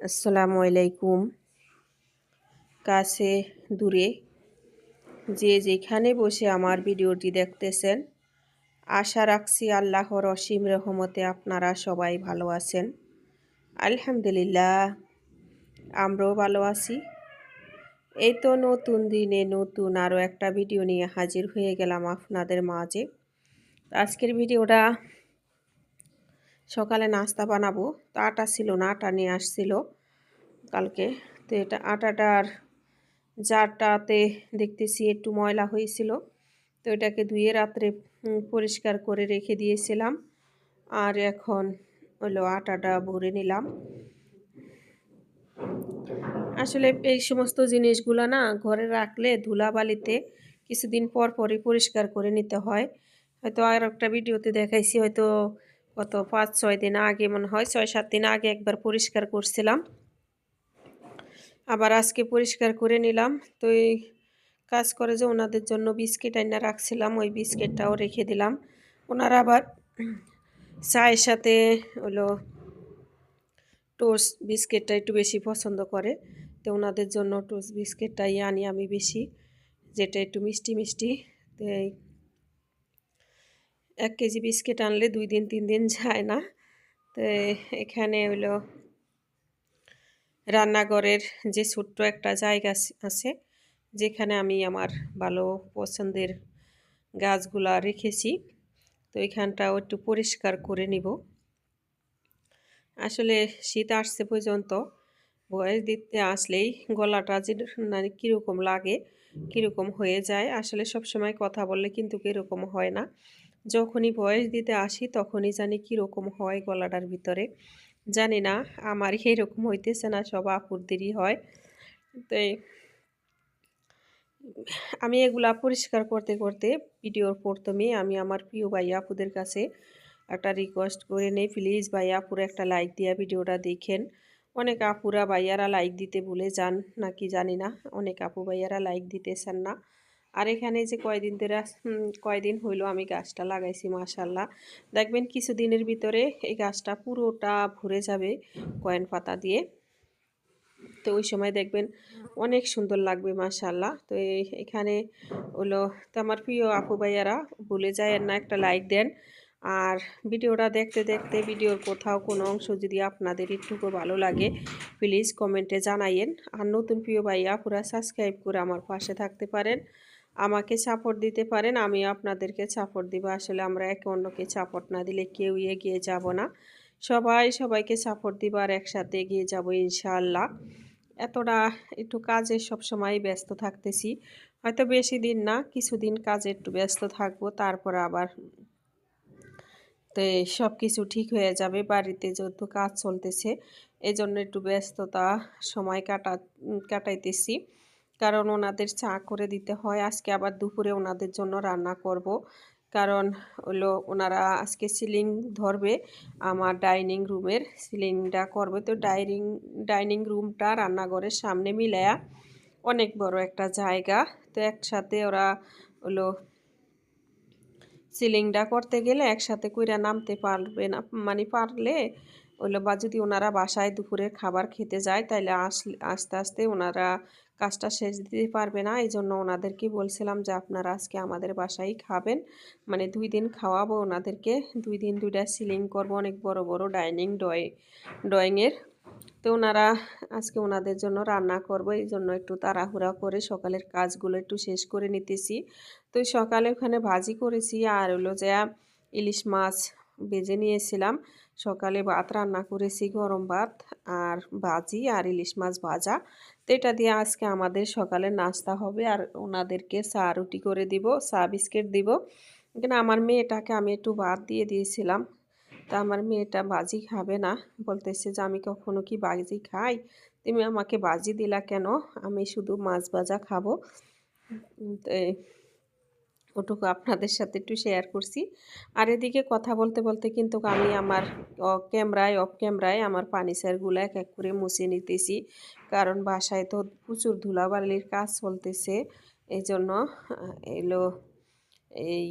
আসসালামু আলাইকুম। কাছে দূরে যে যেখানে বসে আমার ভিডিওটি দেখতেছেন, আশা রাখছি আল্লাহর অসীম রহমতে আপনারা সবাই ভালো আছেন। আলহামদুলিল্লাহ, আমরাও ভালো আছি। এই তো নতুন দিনে নতুন আরও একটা ভিডিও নিয়ে হাজির হয়ে গেলাম আপনাদের মাঝে। আজকের ভিডিওটা সকালে নাস্তা বানাবো। তো আটা ছিল না, আটা নিয়ে আসছিল কালকে। তো এটা আটাটার জারটাতে দেখতেছি একটু ময়লা হয়েছিল। তো এটাকে ধুয়ে রাত্রে পরিষ্কার করে রেখে দিয়েছিলাম। আর এখন হলো আটাটা ভরে নিলাম। আসলে এই সমস্ত জিনিসগুলো না ঘরে রাখলে ধুলাবালিতে কিছুদিন পর পরই পরিষ্কার করে নিতে হয়। হয়তো আর একটা ভিডিওতে দেখাইছি, হয়তো কত পাঁচ, ছয় দিন আগে, মনে হয় ছয়, সাত দিন আগে একবার পরিষ্কার করছিলাম। আবার আজকে পরিষ্কার করে নিলাম। তো এই কাজ করে যে ওনাদের জন্য বিস্কিট আইনা রাখছিলাম, ওই বিস্কিটটাও রেখে দিলাম। ওনারা আবার চায়ের সাথে হলো টোস্ট বিস্কিটটা একটু বেশি পছন্দ করে। তো ওনাদের জন্য টোস্ট বিস্কিটটাই আনি আমি বেশি, যেটা একটু মিষ্টি মিষ্টি। তো এক কেজি বিস্কিট আনলে দুই দিন, তিন দিন যায় না। তো এখানে হলো রান্নাঘরের যে ছোট্ট একটা জায়গা আছে, যেখানে আমি আমার ভালো পছন্দের গাছগুলা রেখেছি। তো এখানটাও একটু পরিষ্কার করে নিব। আসলে শীত আসছে পর্যন্ত, বয়স দিতে আসলেই গলাটা যে মানে কীরকম লাগে, কীরকম হয়ে যায়, আসলে সব সময় কথা বললে কিন্তু কীরকম হয় না। যখনই বয়স দিতে আসি, তখনই জানি কীরকম হয় গলাটার ভিতরে। জানি না আমার এরকম হইতেছে না, সব আপুরদেরই হয়। তো আমি এগুলা পরিষ্কার করতে করতে ভিডিওর প্রথমে আমি আমার প্রিয় ভাই আপুদের কাছে একটা রিকোয়েস্ট করে নেই প্লিজ ভাই আপুরা একটা লাইক দিয়া ভিডিওটা দেখেন। অনেক আপুরা ভাইয়ারা লাইক দিতে ভুলে যান, নাকি জানি না, অনেক আপু ভাইয়ারা লাইক দিতেছেন না। আর এখানে যে কয়দিন ধরে কয়দিন হইল আমি গাছটা লাগাইছি মাশাল্লাহ দেখবেন কিছু দিনের ভিতরে এই গাছটা পুরোটা ভরে যাবে কয়েন পাতা দিয়ে। তো ওই সময় দেখবেন অনেক সুন্দর লাগবে মাশাল্লাহ তো এখানে হলো, তো আমার প্রিয় আপু ভাইয়ারা, ভুলে যায় না একটা লাইক দেন। আর ভিডিওটা দেখতে দেখতে ভিডিওর কোথাও কোনো অংশ যদি আপনাদের একটুকু ভালো লাগে প্লিজ কমেন্টে জানাইয়েন। আর নতুন প্রিয় ভাইয়া পুরা সাবস্ক্রাইব করে আমার পাশে থাকতে পারেন। আমাকে সাপোর্ট দিতে পারেন, আমি আপনাদেরকে সাপোর্ট দিব। আসলে আমরা একে অন্যকে সাপোর্ট না দিলে কেউ এগিয়ে যাব না। সবাই সবাইকে সাপোর্ট দিব আর একসাথে এগিয়ে যাব ইনশাআল্লাহ। এতটা একটু কাজে সবসময় ব্যস্ত থাকতেছি। হয়তো বেশি দিন না, কিছুদিন কাজে একটু ব্যস্ত থাকব, তারপর আবার তো সব কিছু ঠিক হয়ে যাবে, বাড়িতে যেহেতু কাজ চলতেছে এই জন্য একটু ব্যস্ততা সময় কাটা, কাটাইতেছি। কারণ ওনাদের চা করে দিতে হয়। আজকে আবার দুপুরে ওনাদের জন্য রান্না করব। কারণ হলো ওনারা আজকে সিলিং ধরবে, আমার ডাইনিং রুমের সিলিংটা করবে। তো ডাইনিং ডাইনিং রুমটা রান্নাঘরের সামনে মিলায়া অনেক বড় একটা জায়গা। তো একসাথে ওরা হলো সিলিংটা করতে গেলে একসাথে কইরা নামতে পারবে না। মানে পারলে হইল বা যদি ওনারা বাসায় দুপুরের খাবার খেতে যায় তাহলে আসলে আস্তে আস্তে ওনারা কাজটা শেষ দিতে পারবে না। এই জন্য ওনাদেরকে বলছিলাম যে, আপনারা আজকে আমাদের বাসায় খাবেন। মানে দুই দিন খাওয়াবো ওনাদেরকে। দুই দিন দুইটা সিলিং করব, অনেক বড় বড় ডাইনিং ডয় ড্রয়িংয়ের তো ওনারা আজকে ওনাদের জন্য রান্না করব। এই জন্য একটু তাড়াহুড়া করে সকালের কাজগুলো একটু শেষ করে নিতেছি। তো সকালে ওখানে ভাজি করেছি। আর হলো যে ইলিশ মাছ বেজে নিয়েছিলাম। সকালে ভাত রান্না করেছি গরম ভাত আর ভাজি আর ইলিশ মাছ ভাজা। তো এটা দিয়ে আজকে আমাদের সকালে নাস্তা হবে আর ওনাদেরকে চা রুটি করে দিব, চা বিস্কিট দিব। এখানে আমার মেয়েটাকে আমি একটু ভাত দিয়ে দিয়েছিলাম। তা আমার মেয়েটা বাজি খাবে না। বলতেছে যে, আমি কখনো কি বাজি খাই? তুমি আমাকে বাজি দিলা কেন? আমি শুধু মাছ ভাজা খাব। ওটুকু আপনাদের সাথে একটু শেয়ার করছি। আর এদিকে কথা বলতে বলতে কিন্তু আমি আমার ক্যামেরায় অফ ক্যামেরায় আমার পানিসারগুলো এক এক করে মুছে নিতেছি। কারণ বাসায় তো প্রচুর ধুলাবালির কাজ চলতেছে। এই জন্য এলো এই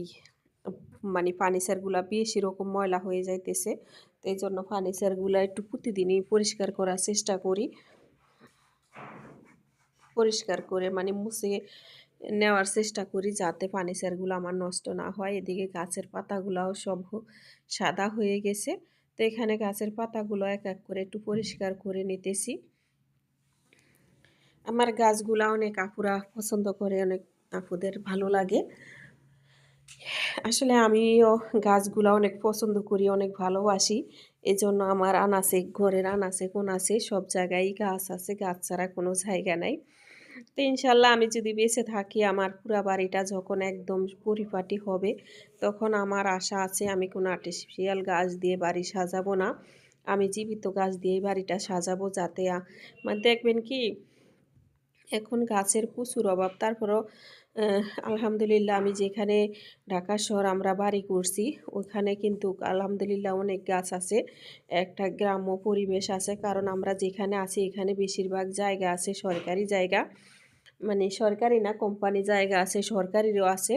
মানে ফার্নিচারগুলো বেশি রকম ময়লা হয়ে যাইতেছে। তো এই জন্য ফার্নিচারগুলো একটু প্রতিদিনই পরিষ্কার করার চেষ্টা করি। পরিষ্কার করে মানে মুছে নেওয়ার চেষ্টা করি যাতে ফার্নিচারগুলো আমার নষ্ট না হয়। এদিকে গাছের পাতাগুলোও সব সাদা হয়ে গেছে। তো এখানে গাছের পাতাগুলো এক এক করে একটু পরিষ্কার করে নিতেছি। আমার গাছগুলা অনেক আপুরা পছন্দ করে, অনেক আপুদের ভালো লাগে। আসলে আমিও গাছগুলা অনেক পছন্দ করি, অনেক ভালোবাসি। এজন্য আমার আনাসে ঘরের আনাসে কোন আছে সব জায়গায় গাছ আছে, গাছ ছাড়া কোনো জায়গা নাই। তো ইনশাল্লাহ আমি যদি বেঁচে থাকি, আমার পুরা বাড়িটা যখন একদম পরিপাটি হবে, তখন আমার আশা আছে আমি কোনো আর্টিফিশিয়াল গাছ দিয়ে বাড়ি সাজাবো না। আমি জীবিত গাছ দিয়ে বাড়িটা সাজাবো যাতে মানে দেখবেন কি এখন গাছের প্রচুর অভাব। তারপরও আলহামদুলিল্লাহ আমি যেখানে ঢাকা শহর আমরা বাড়ি করছি, ওখানে কিন্তু আলহামদুলিল্লাহ অনেক গাছ আছে, একটা গ্রাম্য পরিবেশ আছে। কারণ আমরা যেখানে আছি, এখানে বেশিরভাগ জায়গা আছে সরকারি জায়গা। মানে সরকারি না, কোম্পানি জায়গা আছে, সরকারিরও আছে।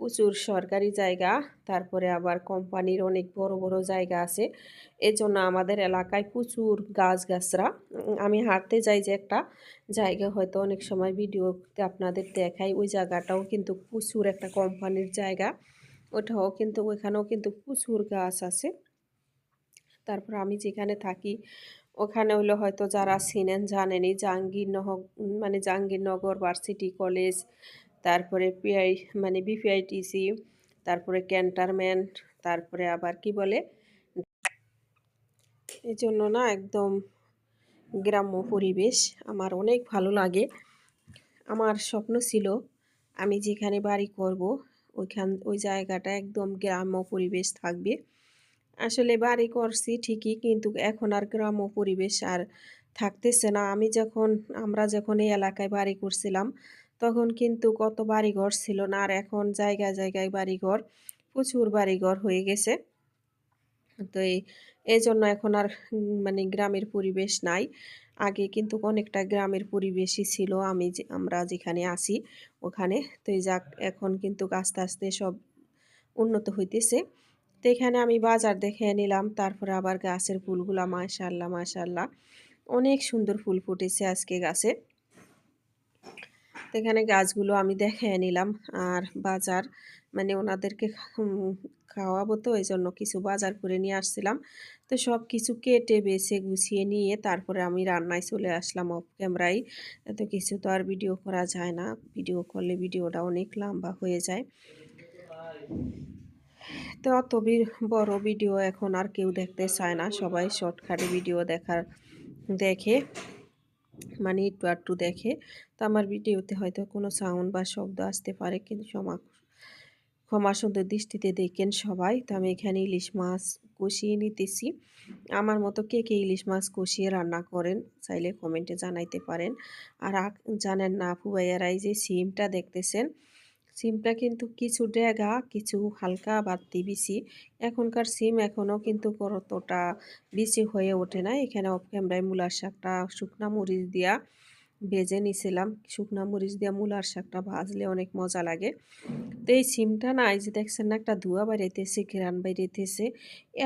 প্রচুর সরকারি জায়গা, তারপরে আবার কোম্পানির অনেক বড় বড় জায়গা আছে। এজন্য আমাদের এলাকায় প্রচুর গাছ গাছরা আমি হাঁটতে যাই যে একটা জায়গা, হয়তো অনেক সময় ভিডিওতে আপনাদের দেখাই, ওই জায়গাটাও কিন্তু প্রচুর একটা কোম্পানির জায়গা। ওটাও কিন্তু ওইখানেও কিন্তু প্রচুর গাছ আছে। তারপর আমি যেখানে থাকি, ওখানে হলো হয়তো যারা চিনেন জানেনি জাহাঙ্গীরনগর মানে জাহাঙ্গীরনগর ভার্সিটি কলেজ তারপরে পিআই মানে বিপিআইটিসি, তারপরে ক্যান্টারমেন্ট, তারপরে আবার কি বলে? এই জন্য না একদম গ্রাম্য পরিবেশ আমার অনেক ভালো লাগে। আমার স্বপ্ন ছিল আমি যেখানে বাড়ি করব, ওইখান, ওই জায়গাটা একদম গ্রাম্য পরিবেশ থাকবে। আসলে বাড়ি করছি ঠিকই, কিন্তু এখন আর গ্রাম্য পরিবেশ আর থাকতেছে না। আমি যখন, আমরা যখন এই এলাকায় বাড়ি করছিলাম তখন কিন্তু কত বাড়িঘর ছিল না, আর এখন জায়গায় জায়গায় বাড়িঘর, প্রচুর বাড়িঘর হয়ে গেছে। তো এই জন্য এখন আর মানে গ্রামের পরিবেশ নাই। আগে কিন্তু অনেকটা গ্রামের পরিবেশই ছিল, আমি আমরা যেখানে আসি ওখানে। তো এই যাক, এখন কিন্তু আস্তে আস্তে সব উন্নত হইতেছে। তো এখানে আমি বাজার দেখে নিলাম, তারপরে আবার গাছের ফুলগুলা, মাশাল্লাহ মাশাল্লাহ। অনেক সুন্দর ফুল ফুটেছে আজকে গাছে। এখানে গাছগুলো আমি দেখে নিলাম। আর বাজার মানে ওনাদেরকে খাওয়াবো তো এই জন্য কিছু বাজার করে নিয়ে আসছিলাম। তো সব কিছু কেটে, বেছে, গুছিয়ে নিয়ে তারপরে আমি রান্নায় চলে আসলাম অফ ক্যামেরায় এত কিছু তো আর ভিডিও করা যায় না। ভিডিও করলে ভিডিওটা অনেক লম্বা হয়ে যায়। তো অত বড় ভিডিও এখন আর কেউ দেখতে চায় না। সবাই শর্টকাটে ভিডিও দেখার, দেখে। মানে একটু আটটু দেখে। তো আমার ভিডিওতে হয়তো কোনো সাউন্ড বা শব্দ আসতে পারে, কিন্তু সমা ক্ষমা সুন্দর দৃষ্টিতে দেখেন সবাই। তো আমি এখানে ইলিশ মাছ কষিয়ে নিতেছি। আমার মতো কে কে ইলিশ মাছ কষিয়ে রান্না করেন চাইলে কমেন্টে জানাইতে পারেন। আর জানেন না আপু ভাইয়ারাই যে সিমটা দেখতেছেন সিমটা কিন্তু কিছু ডেগা, কিছু হালকা বাড়তি বিচি এখনকার সিম এখনও কিন্তু কতটা বিচি হয়ে ওঠে না। এখানে অফ ক্যামেরায় মূলার শাকটা, শুকনা মরিচ দিয়া ভেজে নিছিলাম। শুকনা মরিচ দিয়া মূলার শাকটা ভাজলে অনেক মজা লাগে। তো এই সিমটা না, এই যে দেখছেন না, একটা ধোয়া বাইরেতেছে গ্রান বাইরেতেছে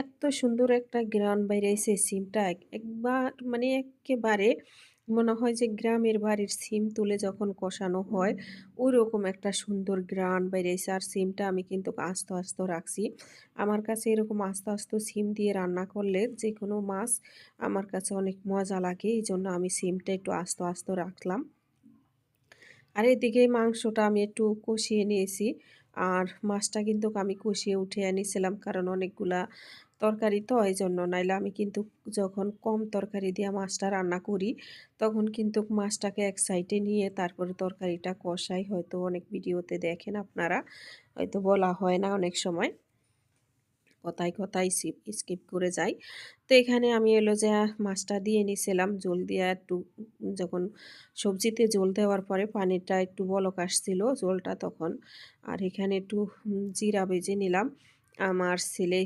এত সুন্দর একটা গ্রান বাইরেছে সিমটা। একবার মানে একেবারে মনে হয় যে গ্রামের বাড়ির সিম তুলে যখন কষানো হয় ওই রকম একটা সুন্দর গ্রান বেরিয়েছে। আর সিমটা আমি কিন্তু আস্ত আস্ত রাখছি। আমার কাছে এরকম আস্তে আস্ত সিম দিয়ে রান্না করলে যে কোনো মাছ আমার কাছে অনেক মজা লাগে। এই জন্য আমি সিমটা একটু আস্ত আস্ত রাখলাম। আর এদিকে মাংসটা আমি একটু কষিয়ে নিয়েছি। আর মাছটা কিন্তু আমি কষিয়ে উঠে এনেছিলাম, কারণ অনেকগুলা তরকারি তো এই জন্য নাইলে আমি কিন্তু যখন কম তরকারি দিয়ে মাছটা রান্না করি, তখন কিন্তু মাছটাকে এক সাইডে নিয়ে তারপরে তরকারিটা কষাই। হয়তো অনেক ভিডিওতে দেখেন আপনারা, হয়তো বলা হয় না অনেক সময়। কথায় কথায় স্কিপ করে যাই। তো এখানে আমি এলো যে মাছটা দিয়ে নিছিলাম, জল দিয়ে একটু, যখন সবজিতে জল দেওয়ার পরে পানিটা একটু বলক আসছিল জলটা তখন। আর এখানে একটু জিরা বেজে নিলাম। আমার ছেলে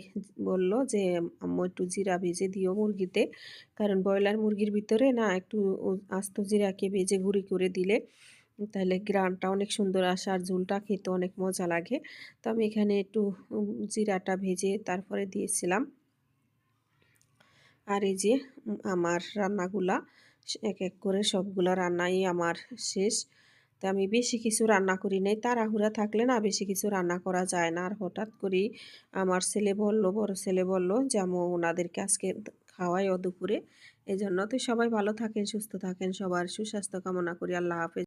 বলল যে, আম্মু একটু জিরা ভেজে দিও মুরগিতে। কারণ ব্রয়লার মুরগির ভিতরে না একটু আস্ত জিরাকে ভেজে গুঁড়ি করে দিলে তাহলে গ্রানটা অনেক সুন্দর আসে আর ঝুলটা খেতে অনেক মজা লাগে। তো আমি এখানে একটু জিরাটা ভেজে তারপরে দিয়েছিলাম। আর এই যে আমার রান্নাগুলা, এক এক করে সবগুলা রান্নাই আমার শেষ। তো আমি বেশি কিছু রান্না করি নাই। তাড়াহুড়া থাকলে না বেশি কিছু রান্না করা যায় না। আর হঠাৎ করেই আমার ছেলে বলল, বড় ছেলে বলল যে আমি ওনাদেরকে আজকে খাওয়াই ও দুপুরে। এই জন্য তো সবাই ভালো থাকেন, সুস্থ থাকেন, সবার সুস্বাস্থ্য কামনা করি। আল্লাহ হাফেজ।